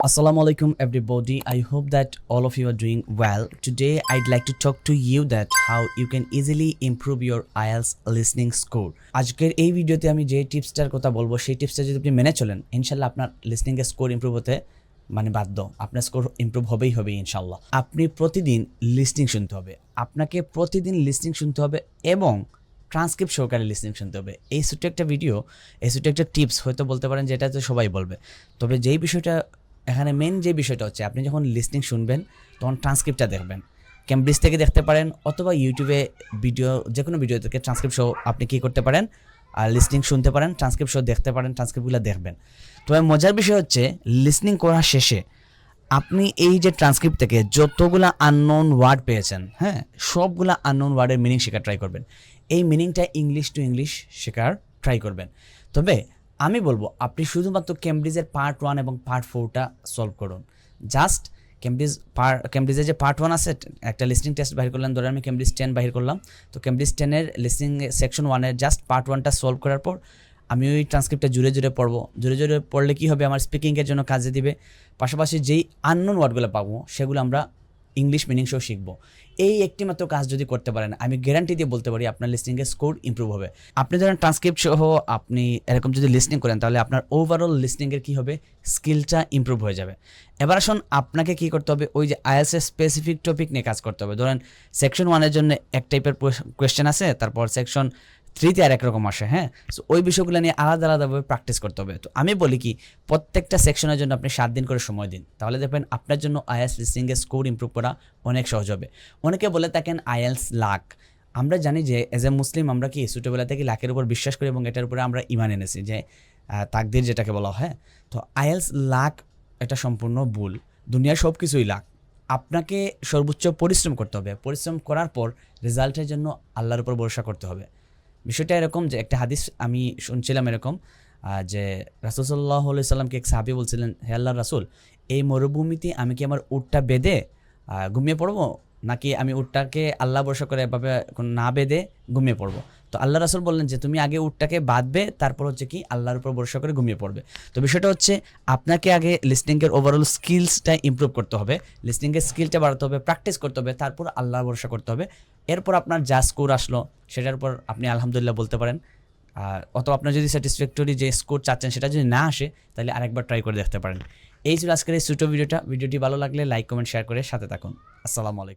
Assalamu alaikum, everybody. I hope that all of you are doing well. Today, I'd like to talk to you that how you can easily improve your IELTS listening score. আজকের এই ভিডিওতে আমি যে টিপসটার কথা বলব, সেই টিপসটা যদি আপনি মেনে চলেন, ইনশাল্লাহ আপনার লিসনিং এর স্কোর ইমপ্রুভ হতে মানে বাধ্য আপনার স্কোর ইমপ্রুভ হবেই হবে ইনশাল্লাহ আপনি প্রতিদিন লিসনিং শুনতে হবে আপনাকে প্রতিদিন লিসনিং শুনতে হবে এবং ট্রান্সক্রিপ্ট সহকারে লিসনিং শুনতে হবে এই ছোট্ট একটা ভিডিও এই ছোট্ট একটা টিপস হয়তো বলতে পারেন যেটা তো সবাই বলবে তবে যেই বিষয়টা এখানে মেন যে বিষয়টা হচ্ছে, আপনি যখন লিস্টিং শুনবেন, তখন ট্রান্সক্রিপ্টটা দেখবেন। ক্যামব্রিজ থেকে দেখতে পারেন, অথবা ইউটিউবে ভিডিও যে কোনো ভিডিও থেকে ট্রান্সক্রিপ্ট শো আপনি কী করতে পারেন, আর লিসনিং শুনতে পারেন ট্রান্সক্রিপ্ট শো দেখতে পারেন ট্রান্সক্রিপ্টগুলো দেখবেন। তবে মজার বিষয় হচ্ছে লিসনিং করার শেষে আপনি এই যে ট্রান্সক্রিপ্ট থেকে যতগুলা আননোন ওয়ার্ড পেয়েছেন হ্যাঁ সবগুলো আননোন ওয়ার্ডের মিনিং শেখার ট্রাই করবেন। এই মিনিংটা ইংলিশ টু ইংলিশ শেখার ট্রাই করবেন। তবে আমি বলব, আপনি শুধুমাত্র কেমব্রিজের পার্ট ওয়ান এবং পার্ট ফোরটা সলভ করুন। জাস্ট কেমব্রিজ পার কেমব্রিজের যে পার্ট ওয়ান আছে, একটা লিস্টিং টেস্ট বাহির করলাম ধরে আমি কেমব্রিজ টেন বাহির করলাম। তো কেমব্রিজ টেনের লিস্টিং সেকশন ওয়ানের জাস্ট পার্ট ওয়ানটা সলভ করার পর, আমি ওই ট্রান্সক্রিপ্টটা জুড়ে জুড়ে পড়ব। জুড়ে জুড়ে পড়লে কী হবে? আমার স্পিকিংয়ের জন্য কাজে দিবে। পাশাপাশি যেই আননোন ওয়ার্ডগুলো পাবো, সেগুলো আমরা ইংলিশ মিনিং সহ শিখব। এই একটি মাত্র কাজ যদি করতে পারেন, আমি গ্যারান্টি দিয়ে বলতে পারি আপনার লিসনিংয়ের স্কোর ইমপ্রুভ হবে। আপনি ধরেন ট্রান্সক্রিপ্ট সহ আপনি এরকম যদি লিসনিং করেন, তাহলে আপনার ওভারঅল লিসনিংয়ের কী হবে? স্কিলটা ইমপ্রুভ হয়ে যাবে। এবার আসুন আপনাকে কী করতে হবে? ওই যে আইএলসের স্পেসিফিক টপিক নিয়ে কাজ করতে হবে। ধরেন সেকশন ওয়ানের জন্য এক টাইপের কোয়েশ্চেন আছে, তারপর সেকশন থ্রিতে আর একরকম আসে হ্যাঁ? সো ওই বিষয়গুলো নিয়ে আলাদা আলাদাভাবে প্র্যাকটিস করতে হবে। তো আমি বলি কি, প্রত্যেকটা সেকশনের জন্য আপনি সাত দিন করে সময় দিন। তাহলে দেখবেন আপনার জন্য আইএলস লিসিংয়ের স্কোর ইমপ্রুভ করা অনেক সহজ হবে। অনেকে বলে থাকেন আইএলস লাক। আমরা জানি যে এজ এ মুসলিম আমরা কি ছোটোবেলা থেকে লাখের উপর বিশ্বাস করি এবং এটার উপরে আমরা ইমান এনেছি, যে তাকদির যেটাকে বলা হয়। তো আইএলস লাক এটা সম্পূর্ণ ভুল। দুনিয়ার সব কিছুই লাক। আপনাকে সর্বোচ্চ পরিশ্রম করতে হবে। পরিশ্রম করার পর রেজাল্টের জন্য আল্লাহর উপর ভরসা করতে হবে। বিষয়টা এরকম যে একটা হাদিস আমি শুনছিলাম এরকম যে রাসুলসল্লাহ সাল্লামকে এক সাহাবি বলছিলেন, হে আল্লাহ রাসুল, এই মরুভূমিতে আমি কি আমার উটটা বেঁধে ঘুমিয়ে পড়ব? নাকি আমি উটটাকে আল্লাহ বসা করে এভাবে না বেঁধে ঘুমিয়ে পড়ব? তো আল্লাহ রাসুল বললেন যে তুমি আগে উটটাকে বাঁধবে, তারপর হচ্ছে কি আল্লাহর উপর ভরসা করে ঘুমিয়ে পড়বে। তো বিষয়টা হচ্ছে আপনাকে আগে লিসনিংয়ের ওভারঅল স্কিলসটা ইমপ্রুভ করতে হবে লিসনিংয়ের স্কিলটা বাড়াতে হবে প্র্যাকটিস করতে হবে, তারপর আল্লাহর ভরসা করতে হবে। এরপর আপনার যা স্কোর আসলো, সেটার উপর আপনি আলহামদুলিল্লাহ বলতে পারেন। আর অথবা আপনার যদি স্যাটিসফ্যাক্টরি যে স্কোর চাচ্ছেন, সেটা যদি না আসে, তাহলে আরেকবার ট্রাই করে দেখতে পারেন। এই ছিল আজকের এই ছোটো ভিডিওটা ভিডিওটি ভালো লাগলে লাইক কমেন্ট শেয়ার করে সাথে থাকুন। আসসালামু আলাইকুম।